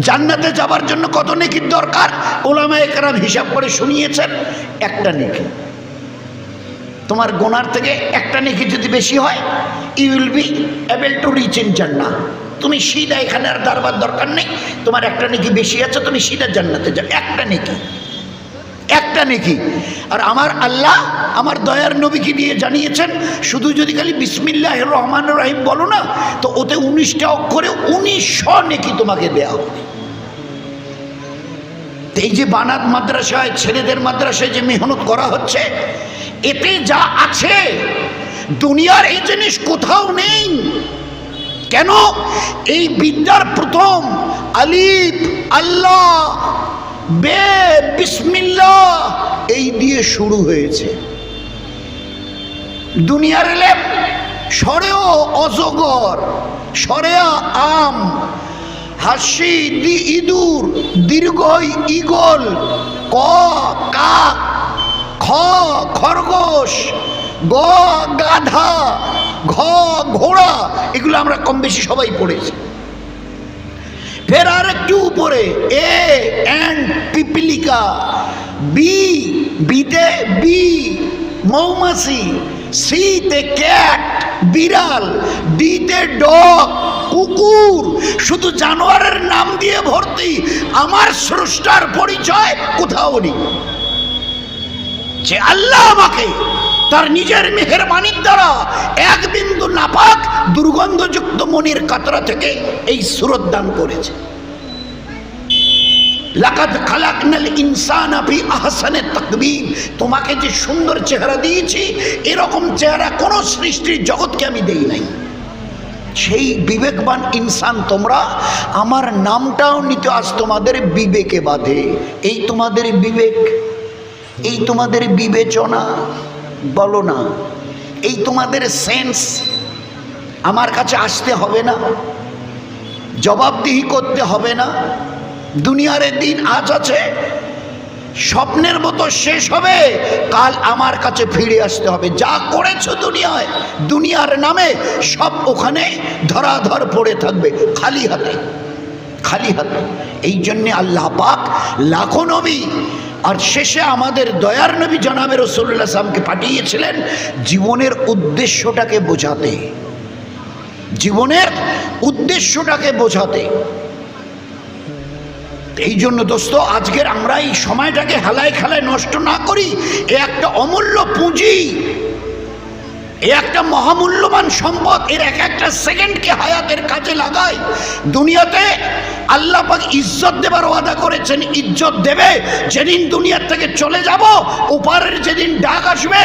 জান্নাতে যাবার জন্য কত নেকির দরকার? ওলামা একরাম হিসাব করে শুনিয়েছেন, একটা নেকি। তোমার গোনার থেকে একটা নেকি যদি বেশি হয় you will be able to reach in জান্না তুমি সিধা এখানে আর দাঁড়বার দরকার নেই। তোমার একটা নেকি বেশি আছে, তুমি সিধা জান্নাতে যাও। একটা নেকি। একটা নেকি। আর আমার আল্লাহ আমার দয়ার নবীকে নিয়ে জানিয়েছেন, শুধু যদি খালি বিসমিল্লাহ রহমান রহিম বলো না, তো ওতে উনিশটা অক্ষরে উনিশশো নেকি তোমাকে দেয়া হবে। এই যে বানাত মাদ্রাসায়, ছেলেদের মাদ্রাসায় যে মেহনত করা হচ্ছে, এতে যা আছে, দুনিয়ার এই জিনিস কোথাও নেই। কেন? এই বিদ্যার প্রথম আলিফ, আল্লাহ বে, বিসমিল্লাহ। এই দিয়ে শুরু হয়েছে। দুনিয়ার এলেম সরেও অজগর, সরেয়া আম, হাসি দি ইঁদুর, দীর্ঘই ইগল ক কাক খ, খরগোশ, গ, গাধা, ঘ, ঘোড়া, এগুলো আমরা কম বেশি সবাই পড়েছি। ফের আর একটু উপরে, এ অ্যান্ড পিপিলিকা, বি বিতে বি, মৌমাছি, সিতে ক্যাট, বিড়াল, ডিতে ডগ, কুকুর, শুধু জানোয়ারের নাম দিয়ে ভর্তি, আমার স্রষ্টার পরিচয় কোথাও নেই। যে আল্লাহ আমাকে তার নিজের মেহেরবানির দ্বারা এক বিন্দু নাপাক দুর্গন্ধযুক্ত মনির কাতরা থেকে এই সুরত দান করেছে। লাকাদ খালাকনাল ইনসান আপি আহসানে তাকবীর। তোমাকে যে সুন্দর চেহারা দিয়েছি, এরকম চেহারা কোনো সৃষ্টির জগৎকে আমি দেই নাই। সেই বিবেকবান ইনসান তোমরা, আমার নামটাও নিতে আজ তোমাদের বিবেকে বাঁধে। এই তোমাদের বিবেক, এই তোমাদের বিবেচনা বলো না, এই তোমাদের সেন্স আমার কাছে আসতে হবে না, জবাবদিহি করতে হবে না, দুনিয়ার দিন আজ আছে, স্বপ্নের মতো শেষ হবে, কাল আমার কাছে ফিরে আসতে হবে। যা করেছ দুনিয়ায়, দুনিয়ার নামে সব ওখানে ধরাধর পড়ে থাকবে, খালি হাতে খালি হাতে। এই জন্যে আল্লাহ পাক লাখো নবী আর শেষে আমাদের দয়ার নবী জনাবের রসল্লা সামকে পাঠিয়েছিলেন জীবনের উদ্দেশ্যটাকে বোঝাতে। জীবনের উদ্দেশ্যটাকে বোঝাতে। এই জন্য দোস্ত, আজকের আমরা এই সময়টাকে হেলায় খেলায় নষ্ট না করি, এ একটা অমূল্য পুঁজি। এ একটা মহামূল্যবান সম্পদ, এর এক একটা সেকেন্ডকে হায়াতের কাজে লাগাই দুনিয়াতে আল্লাহ পাক ইজ্জত দেবার ওয়াদা করেছেন, ইজ্জত দেবে। যেদিন দুনিয়ার থেকে চলে যাব, ওপারের যেদিন ডাক আসবে,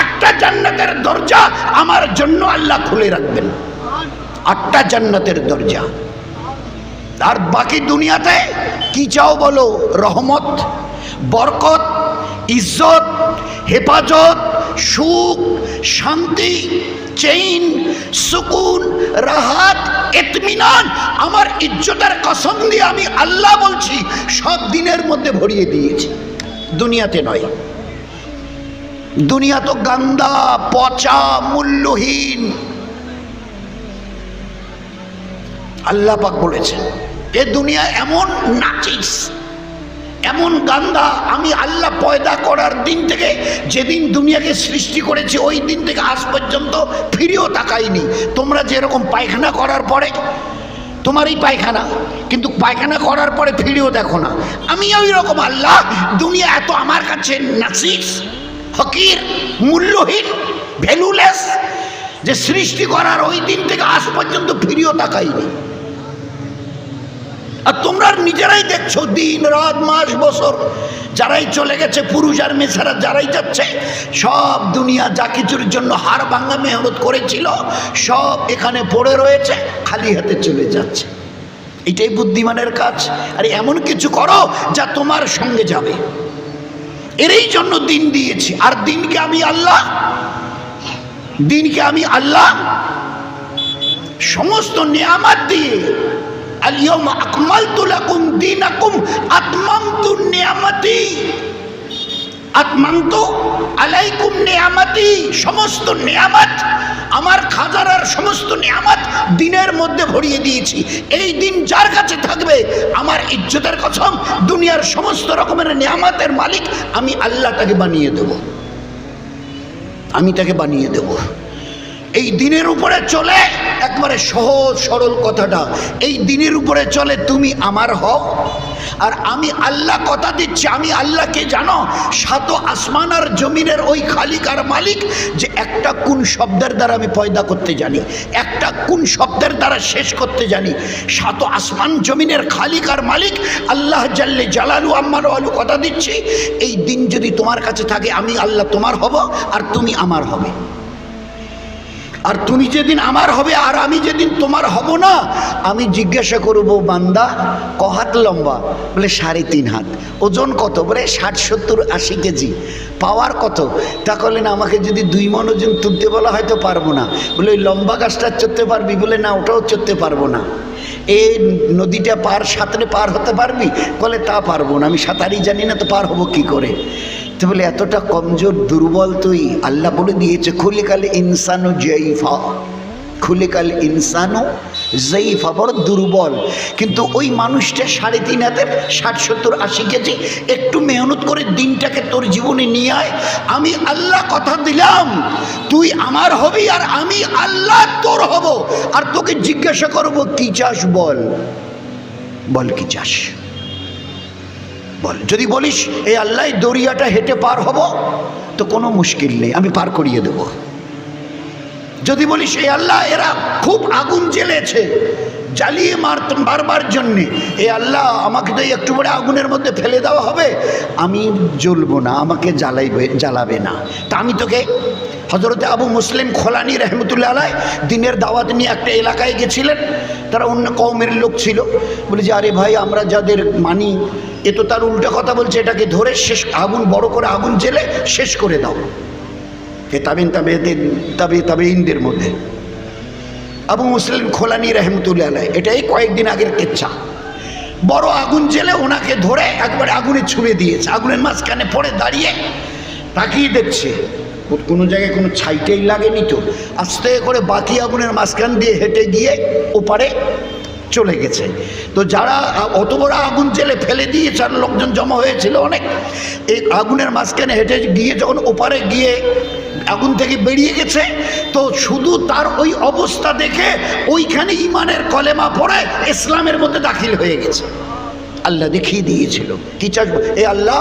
আটটা জান্নাতের দরজা আমার জন্য আল্লাহ খুলে রাখবেন। আটটা জান্নাতের দরজা। আর বাকি দুনিয়াতে কি চাও বলো? রহমত, বরকত, ইজ্জত হেফাজত, সুখ, শান্তি, চেইন, সুকুন, রাহাত, এতমিনান, আমার ইজ্জতের কসম দিয়ে আমি আল্লাহ বলছি, সব দিনের মধ্যে ভরিয়ে দিয়েছি। দুনিয়াতে নয়। দুনিয়া তো গান্দা, পচা, মূল্যহীন। আল্লাহ পাক বলেছেন, এ দুনিয়া এমন নাচিস এমন গান্দা আমি আল্লাহ পয়দা করার দিন থেকে যেদিন দুনিয়াকে সৃষ্টি করেছি, ওই দিন থেকে আজ পর্যন্ত ফিরেও তাকাইনি। তোমরা যেরকম পায়খানা করার পরে তোমার এই পায়খানা, কিন্তু পায়খানা করার পরে ফিরেও দেখো না। আমি ওই রকম আল্লাহ, দুনিয়া এত আমার কাছে নাচিস ফকির, মূল্যহীন, ভ্যালুলেস, যে সৃষ্টি করার ওই দিন থেকে আজ পর্যন্ত ফিরেও তাকাইনি। আর তোমরা নিজেরাই দেখছ দিন, রাত, মাস, বছর। যারাই চলে গেছে, পুরুষ আর মেসারা যারাই যাচ্ছে, সব দুনিয়া যা কিছুর জন্য হার ভাঙা মেহনত করেছিল, সব এখানে পড়ে রয়েছে, খালি হাতে চলে যাচ্ছে। এটাই বুদ্ধিমানের কাজ। আর এমন কিছু করো যা তোমার সঙ্গে যাবে। এরই জন্য দিন দিয়েছি। আর দিনকে আমি আল্লাহ, দিনকে আমি আল্লাহ, সমস্ত নিয়ামাত দিয়ে اليوم أكملت لكم دينكم أتممت نعمتي আত্মান্ত আলাইকুম নিয়ামাতি সমস্ত নিয়ামত আমার খাজারার সমস্ত নিয়ামত দিনের মধ্যে ভরিয়ে দিয়েছি এই দিন যার কাছে থাকবে আমার ইজ্জতের কসম দুনিয়ার সমস্ত রকমের নিয়ামতের মালিক আমি আল্লাহ তাকে বানিয়ে দেব আমি তাকে বানিয়ে দেব এই দিনের উপরে চলে একবারে সহজ, সরল কথাটা। এই দিনের উপরে চলে তুমি আমার হও। আর আমি আল্লাহ কথা দিচ্ছি, আমি আল্লাহকে জানো সাত আসমান আর জমিনের ওই খালিক আর মালিক যে একটা কোন শব্দের দ্বারা আমি পয়দা করতে জানি, একটা কোন শব্দের দ্বারা শেষ করতে জানি। সাত আসমান, জমিনের খালিক আর মালিক, আল্লাহ জাল্লে জালালু আম্মারও আলু কথা দিচ্ছি। এই দিন যদি তোমার কাছে থাকে, আমি আল্লাহ তোমার হব আর তুমি আমার হবে। আর তুমি যেদিন আমার হবে আর আমি যেদিন তোমার হব না, আমি জিজ্ঞাসা করব, বান্দা, ক হাত লম্বা? বলে, সাড়ে তিন হাত। ওজন কত? বলে, ষাট, সত্তর, আশি কেজি। পাওয়ার কত? তা করলেন আমাকে যদি দুই মন ওজন তুলতে বলা হয়তো পারব না। বলে, ওই লম্বা গাছটা চড়তে পারবি? বলে, না, ওটাও চড়তে পারব না। এই নদীটা পার, সাঁতরে পার হতে পারবি? বলে, তা পারব না, আমি সাঁতারই জানি না, তো পার হব কি করে? তো বলে, এতটা কমজোর, দুর্বল তুই? আল্লাহ বলে দিয়েছে খুলে খুলিকাল ইনসানু জয়ীফা খুলিকাল ইনসানু জয়ীফা বড় দুর্বল। কিন্তু ওই মানুষটা সাড়ে তিন হাতের, ষাট, সত্তর, আশি কেজি, একটু মেহনত করে দিনটাকে তোর জীবনে নিয়ে আয়। আমি আল্লাহ কথা দিলাম, তুই আমার হবি আর আমি আল্লাহ তোর হব। আর তোকে জিজ্ঞাসা করব, কি চাস বল? বল, কি চাস? বল, যদি বলিস এই আল্লাহ দরিয়াটা হেঁটে পার হব, তো কোনো মুশকিল নেই, আমি পার করিয়ে দেব। যদি বলিস এই আল্লাহ, এরা খুব আগুন জ্বেলেছে, জ্বালিয়ে মার, মারবার জন্যে, এ আল্লাহ, আমাকে তো একটু বড় আগুনের মধ্যে ফেলে দেওয়া হবে, আমি জ্বলবো না, আমাকে জ্বালাইবে, জ্বালাবে না। তা আমি তোকে হজরতে আবু মুসলিম খোলানি রহমতুল্লাহ আলাই দিনের দাওয়াত নিয়ে একটা এলাকায় গেছিলেন। তারা অন্য কৌমের লোক ছিল। বলে যে, আরে ভাই, আমরা যাদের মানি, এ তো তার উল্টো কথা বলছে, এটাকে ধরে শেষ, আগুন, বড় করে আগুন জেলে শেষ করে দাও। এ তাবিন তাবে তাবে তাবে ইনদের মধ্যে। আবু মুসলিম খোলানি রহমতুল্লাহ আলাই এটাই কয়েকদিন আগের কেচ্ছা। বড় আগুন জেলে ওনাকে ধরে একবারে আগুনে ছুঁড়ে দিয়েছে। আগুনের মাঝখানে পড়ে দাঁড়িয়ে তাকিয়ে দেখছে। কোনো জায়গায় কোনো ছাইটাই লাগেনি তো। আস্তে করে বাকি আগুনের মাঝখান দিয়ে হেঁটে গিয়ে ওপারে চলে গেছে। তো যারা, অত বড় আগুন জেলে ফেলে দিয়েছে আর লোকজন জমা হয়েছিল অনেক, এই আগুনের মাঝখানে হেঁটে গিয়ে যখন ওপারে গিয়ে আগুন থেকে বেরিয়ে গেছে, তো শুধু তার ওই অবস্থা দেখে ওইখানে ইমানের কলেমা পড়ে ইসলামের মধ্যে দাখিল হয়ে গেছে। আল্লাহ দেখিয়ে দিয়েছিল। কি চাস এ আল্লাহ,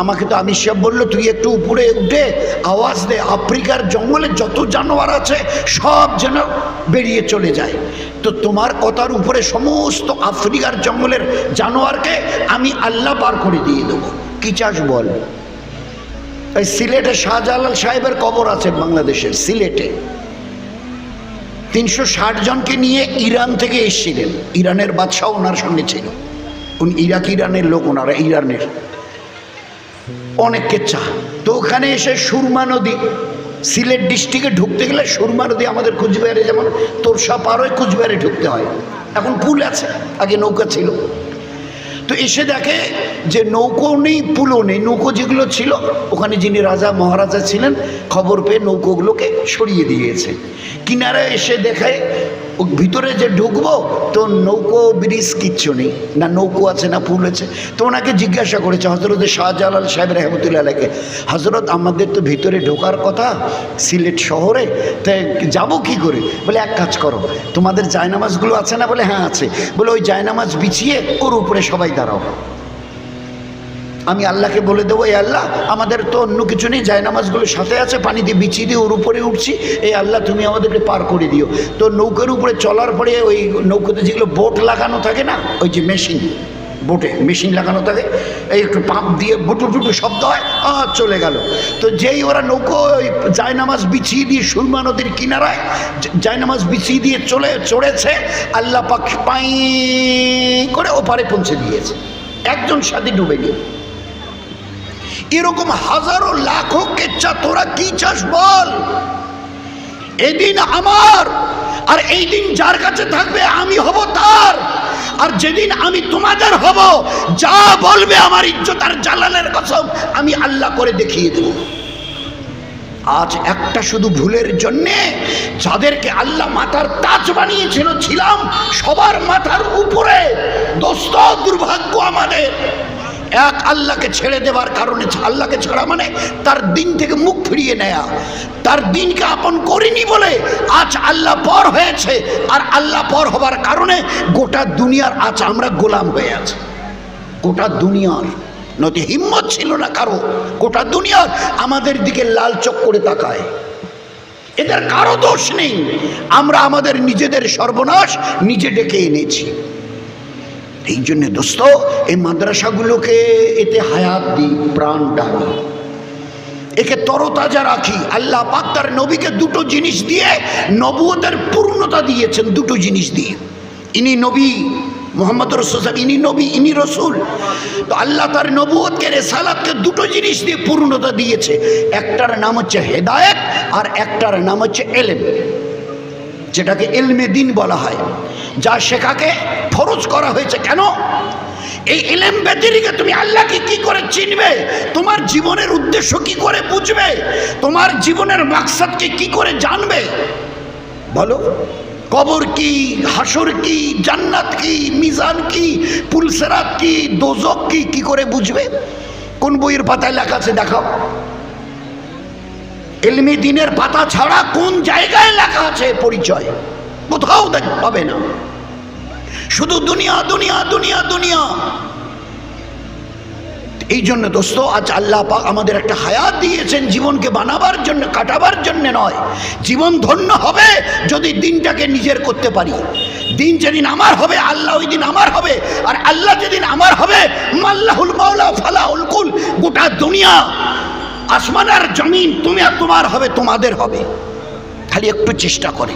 আমাকে তো আমি সব বলল, তুই একটু উপরে উঠে আওয়াজ দে। আফ্রিকার জঙ্গলে যত জানোয়ার আছে, সব যেন বেরিয়ে চলে যায়। তো তোমার কথার উপরে সমস্ত আফ্রিকার জঙ্গলের জানোয়ারকে আমি আল্লাহ পার করে দিয়ে দেবো। কি চাস বল? এই সিলেটে শাহজালাল সাহেবের কবর আছে বাংলাদেশের সিলেটে। তিনশো ষাট জনকে নিয়ে ইরান থেকে এসেছিলেন। ইরানের বাদশাহ ওনার সঙ্গে ছিল। উনি ইরাক, ইরানের লোক ওনারা, ইরানের। অনেক কেচ্ছা। তো ওখানে এসে সুরমা নদী, সিলেট ডিস্ট্রিক্টে ঢুকতে গেলে সুরমা নদী আমাদের কুচবিহারে যেমন তোরসা পার হয়ে কুচবিহারে ঢুকতে হয়। এখন পুল আছে, আগে নৌকা ছিল। তো এসে দেখে যে নৌকো নেই, পুলও নেই। নৌকো যেগুলো ছিল, ওখানে যিনি রাজা, মহারাজা ছিলেন, খবর পেয়ে নৌকোগুলোকে সরিয়ে দিয়েছে। কিনারে এসে দেখায় ভিতরে যে ঢুকবো, তো নৌকো, ব্রিজ কিচ্ছু নেই। না নৌকো আছে, না ফুল আছে। তো ওনাকে জিজ্ঞাসা করেছে হজরত শাহজালাল সাহেব রহমতুল্লাহ আলাইকে হজরত আমাদের তো ভিতরে ঢোকার কথা, সিলেট শহরে, তাই যাব কি করে? বলে, এক কাজ করো, তোমাদের জায়নামাজগুলো আছে না? বলে হ্যাঁ আছে। বলে, ওই জায়নামাজ বিছিয়ে ওর উপরে সবাই দাঁড়াও। আমি আল্লাহকে বলে দেবো এই আল্লাহ, আমাদের তো অন্য কিছু নেই, জায়নামাজগুলো সাথে আছে, পানি দিয়ে বিছিয়ে দিয়ে ওর উপরে উঠছি। এই আল্লাহ, তুমি আমাদেরকে পার করে দিও। তো নৌকার উপরে চলার পরে ওই নৌকোতে যেগুলো বোট লাগানো থাকে না, ওই যে মেশিন, বোটে মেশিন লাগানো থাকে, এই একটু পাম্প দিয়ে বুটু টুটু শব্দ হয় আর চলে গেল। তো যেই ওরা নৌকো, ওই জায়নামাজ বিছিয়ে দিয়ে সুরমা নদীর কিনারায় জায়নামাজ বিছিয়ে দিয়ে চলে, চড়েছে, আল্লাহ পাক পাই করে ওপারে পৌঁছে দিয়েছে। একজন সাথে ডুবে গিয়ে এরকম হাজারো লাখো কেচ্ছা তোরা কি চাস বল। এদিন আমার আর এই দিন যার কাছে থাকবে আমি হব তার। আর যেদিন আমি তোমাদের হব, যা বলবে আমার ইজ্জত আর জালালের কসম আমি আল্লাহ করে দেখিয়ে দেব। আজ একটা শুধু ভুলের জন্যে যাদেরকে আল্লাহ মাথার তাজ বানিয়েছিল ছিলাম, সবার মাথার উপরে দোস্ত দুর্ভাগ্য আমাদের। এক আল্লাহকে ছেড়ে দেওয়ার কারণে আল্লাহকে ছাড়া মানে তার দিন থেকে মুখ ফিরিয়ে নেয়া। তার দিনকে আপন করিনি বলে আজ আল্লাহ পর হয়েছে। আর আল্লাহ পর হবার কারণে গোটা দুনিয়ার আজ আমরা গোলাম হয়ে আছে। গোটা দুনিয়ার নয়তো হিম্মত ছিল না কারও। গোটা দুনিয়ার আমাদের দিকে লাল চোখ করে তাকায়। এদের কারও দোষ নেই। আমরা আমাদের নিজেদের সর্বনাশ নিজে ডেকে এনেছি। এই জন্য দোস্ত, এই মাদ্রাসাগুলোকে এতে হায়াত দিই প্রাণ ডালি একে তরতাজা রাখি। আল্লাহ পাক তার নবীকে দুটো জিনিস দিয়ে নবুয়তের পূর্ণতা দিয়েছেন, দুটো জিনিস দিয়ে। ইনি নবী, মোহাম্মদ রসুল, ইনি নবী, ইনি রসুল। তো আল্লাহ তার নবুয়তকে, রেসালাতকে দুটো জিনিস দিয়ে পূর্ণতা দিয়েছে। একটার নাম হচ্ছে হেদায়েত আর একটার নাম হচ্ছে এলেম। যেটাকে এলমে দিন বলা হয়, যা শেখাকে ফরজ করা হয়েছে। কেন? এই ইলেম ব্যতিরিকে তুমি আল্লাহকে কি করে চিনবে? তোমার জীবনের উদ্দেশ্য কি করে বুঝবে? তোমার জীবনের মাকসাদকে কি করে জানবে? বলো। কবর কি, হাসর কি, জান্নাত কি, মিজান কি, পুলসেরাত কি, দোজক কি কি করে বুঝবে? কোন বইয়ের পাতায় লেখা আছে দেখাও। এলমি দিনের পাতা ছাড়া কোন জায়গায় লেখা আছে পরিচয়? কোথাও দেখ, পাবে না। শুধু দুনিয়া দুনিয়া দুনিয়া দুনিয়া। এই জন্য দোস্ত, আজ আল্লাহ পাক আমাদের একটা হায়াত দিয়েছেন জীবনকে বানাবার জন্য, কাটাবার জন্য নয়। জীবন ধন্য হবে যদি দিনটাকে নিজের করতে পারি। দিন যেদিন আমার হবে, আল্লাহ ওই দিন আমার হবে। আর আল্লাহ যেদিন আমার হবে, মাল্লাহুল মাওলা ফালাহুল কুল, গোটা দুনিয়া। আসমান আর জমিন, তুমি আর তোমার হবে, তোমাদের হবে। খালি একটু চেষ্টা করে।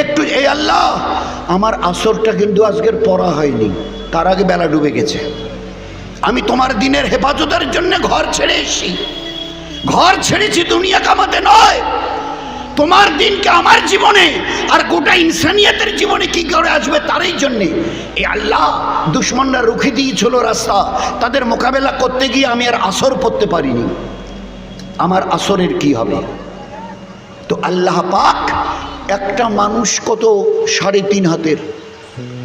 একটু, এই আল্লাহ, আমার আসরটা কিন্তু আজকের পড়া হয়নি। তার আগে বেলা ডুবে গেছে। আমি তোমার দিনের হেফাজতের জন্য ঘর ছেড়ে এসেছি। ঘর ছেড়েছি দুনিয়া কামাতে নয়। তোমার দিনকে আমার জীবনে আর গোটা ইনসানিয়াতের জীবনে কি করে আসবে তারই জন্যে। এই আল্লাহ দুশ্মনরা রুখে দিয়েছিল রাস্তা। তাদের মোকাবেলা করতে গিয়ে আমি আর আসর পড়তে পারিনি। আমার আসরের কি হবে? তো আল্লাহ পাক একটা মানুষ কত? সাড়ে তিন হাতের।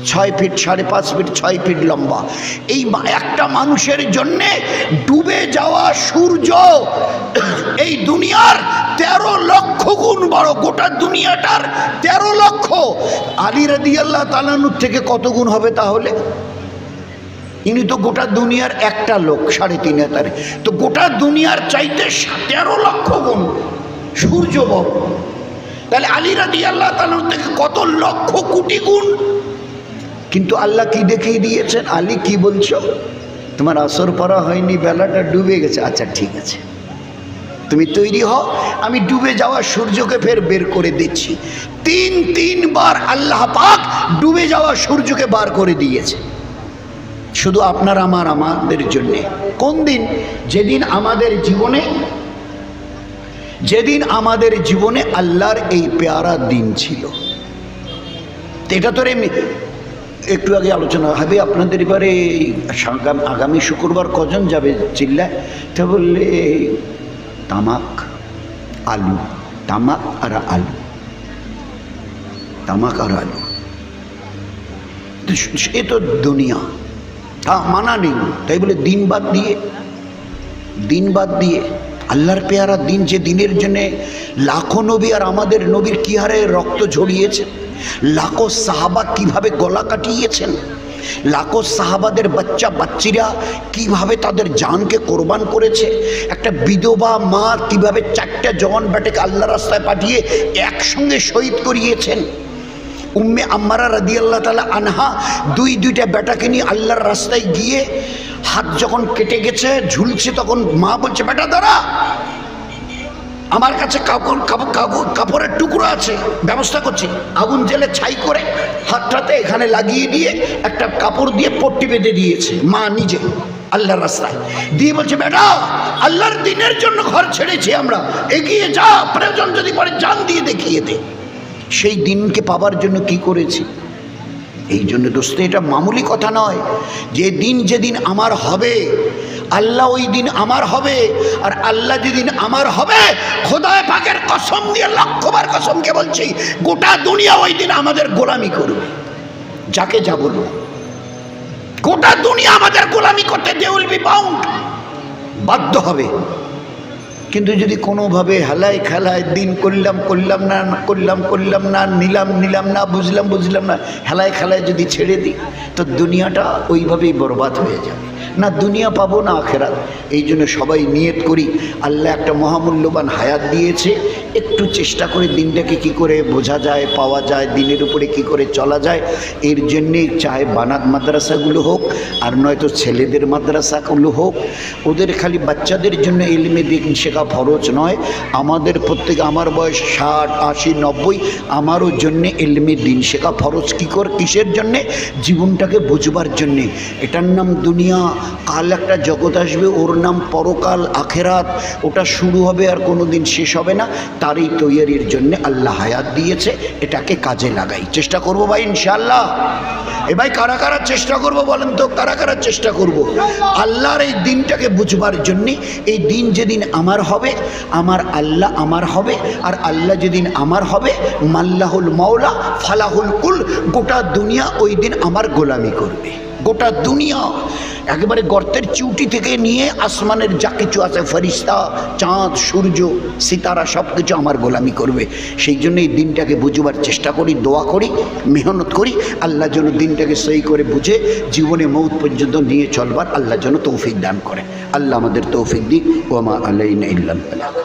ছয় ফিট সাড়ে পাঁচ ফিট, ছয় ফিট লম্বা। এই একটা মানুষের জন্যে ডুবে যাওয়া সূর্য, এই দুনিয়ার তেরো লক্ষ গুণ বড়, গোটা দুনিয়াটার তেরো লক্ষ। আলী রাদি আল্লাহ তালানুর থেকে কত গুণ হবে তাহলে? ইনি তো গোটা দুনিয়ার একটা লোক, সাড়ে তিন হাজারে। তো গোটা দুনিয়ার চাইতে তেরো লক্ষ গুণ সূর্য বড়। তাহলে আলী রাদি আল্লাহ তালানুর থেকে কত লক্ষ কোটি গুণ কিন্তু আল্লাহ কি দেখিয়ে দিয়েছেন? আলী কি বলছো? তোমার আসর পড়া হয়নি, বেলাটা ডুবে গেছে। আচ্ছা ঠিক আছে। তুমি তৈরি হও, আমি ডুবে যাওয়া সূর্যকে ফের বের করে দিচ্ছি। তিন, তিনবার আল্লাহ পাক ডুবে যাওয়া সূর্যকে বার করে দিয়েছে। শুধু আপনার, আমার, আমাদের জন্যে। কোন দিন? যেদিন আমাদের জীবনে, যেদিন আমাদের জীবনে আল্লাহর এই পেয়ারা দিন ছিল। এটা তো এমনি একটু আগে আলোচনা হবে, আপনাদের এবারে আগামী শুক্রবার কজন যাবে চিল্লায়? তা বললে তামাক, আলু, তামাক আর আলু। তামাক আর আলু। সে তো দুনিয়া। তা মানা নেই। তাই বলে দিন বাদ দিয়ে, দিন বাদ দিয়ে আল্লাহর পেয়ারা দিন যে দিনের জন্যে লাখো নবী আর আমাদের নবীর কি হারে রক্ত ঝরিয়েছে? লাখো সাহাবা কীভাবে গলা কাটিয়েছেন? লাখো সাহাবাদের বাচ্চা, বাচ্চিরা কীভাবে তাদের জানকে কোরবান করেছে? একটা বিধবা মা কীভাবে চারটা জওয়ান বেটাকে আল্লাহ রাস্তায় পাঠিয়ে একসঙ্গে শহীদ করিয়েছেন? উম্মে আম্মারা রাদি আল্লাহ তালা আনহা দুই, দুইটা বেটাকে নিয়ে আল্লাহর রাস্তায় গিয়ে হাত যখন কেটে গেছে, ঝুলছে, তখন মা বলছে, বেটা, দাঁড়া! আমার কাছে কাপড় কাপড় কাপড়, কাপড়ের টুকরো আছে। ব্যবস্থা করছি। আগুন জেলে ছাই করে হাতটাতে এখানে লাগিয়ে দিয়ে একটা কাপড় দিয়ে পট্টি বেঁধে দিয়েছে। মা নিজে, আল্লাহর রাস্তায়। দিয়ে বলছে, বেটা, আল্লাহর দিনের জন্য ঘর ছেড়েছি আমরা। এগিয়ে যা, প্রয়োজন যদি পরে জান দিয়ে দেখিয়ে দে। সেই দিনকে পাবার জন্য কি করেছি? এই জন্য দোস্ত, এটা মামুলি কথা নয়। যে দিন যেদিন আমার হবে আল্লাহ ওই দিন আমার হবে, আর আল্লাহ যেদিন আমার হবে, খোদায় পাকের কসম দিয়ে, লক্ষবার কসমকে বলছি, গোটা দুনিয়া ওই দিন আমাদের গোলামি করবে। যাকে যা বলব। গোটা দুনিয়া আমাদের গোলামি করতে দে উইল বি বাউন্ড বাধ্য হবে। কিন্তু যদি কোনোভাবে হেলায় খেলায় দিন করলাম করলাম না করলাম করলাম না, নিলাম নিলাম না, বুঝলাম বুঝলাম না, হেলায় খেলায় যদি ছেড়ে দিই, তো দুনিয়াটা ওইভাবেই বরবাদ হয়ে যাবে। না দুনিয়া পাবো, না আখেরাত। এই জন্য সবাই নিয়ত করি, আল্লাহ একটা মহামূল্যবান হায়াত দিয়েছে। একটু চেষ্টা করে দিনটাকে কি করে বোঝা যায়, পাওয়া যায়, দিনের উপরে কি করে চলা যায়, এর জন্যে চাহে বানাত মাদ্রাসাগুলো হোক, আর নয়তো ছেলেদের মাদ্রাসাগুলো হোক। ওদের খালি বাচ্চাদের জন্য এলমে দিন শেখা ফরজ নয়। আমাদের প্রত্যেকে, আমার বয়স ষাট, আশি, নব্বই, আমারও জন্যে এলমে দিন শেখা ফরজ। কী কর, কিসের জন্যে? জীবনটাকে বুঝবার জন্যে। এটার নাম দুনিয়া। কাল একটা জগৎ আসবে, ওর নাম পরকাল, আখেরাত। ওটা শুরু হবে আর কোনো দিন শেষ হবে না। তারই তৈরির জন্য আল্লাহ হায়াত দিয়েছে, এটাকে কাজে লাগাই। চেষ্টা করব ভাই ইনশাল্লাহ এ ভাই, কারা কারা চেষ্টা করব বলেন তো? কারা কারা চেষ্টা করব? আল্লাহর এই দিনটাকে বুঝবার জন্যে, এই দিন যেদিন আমার হবে, আমার আল্লাহ আমার হবে, আর আল্লাহ যেদিন আমার হবে, মাল্লাহুল মাওলা, ফালাহুল কুল, গোটা দুনিয়া ওই দিন আমার গোলামি করবে। গোটা দুনিয়া একেবারে গর্তের চিউটি থেকে নিয়ে আসমানের যা কিছু আছে, ফরিস্তা, চাঁদ, সূর্য, সিতারা সব কিছু আমার গোলামি করবে। সেই জন্য এই দিনটাকে বুঝবার চেষ্টা করি, দোয়া করি, মেহনত করি। আল্লাহ যেন দিনটাকে সই করে বুঝে, জীবনে মৌত পর্যন্ত নিয়ে চলবার আল্লাহ যেন তৌফিক দান করে। আল্লাহ আমাদের তৌফিক দিক। ওমা আলাইনা ইল্লাম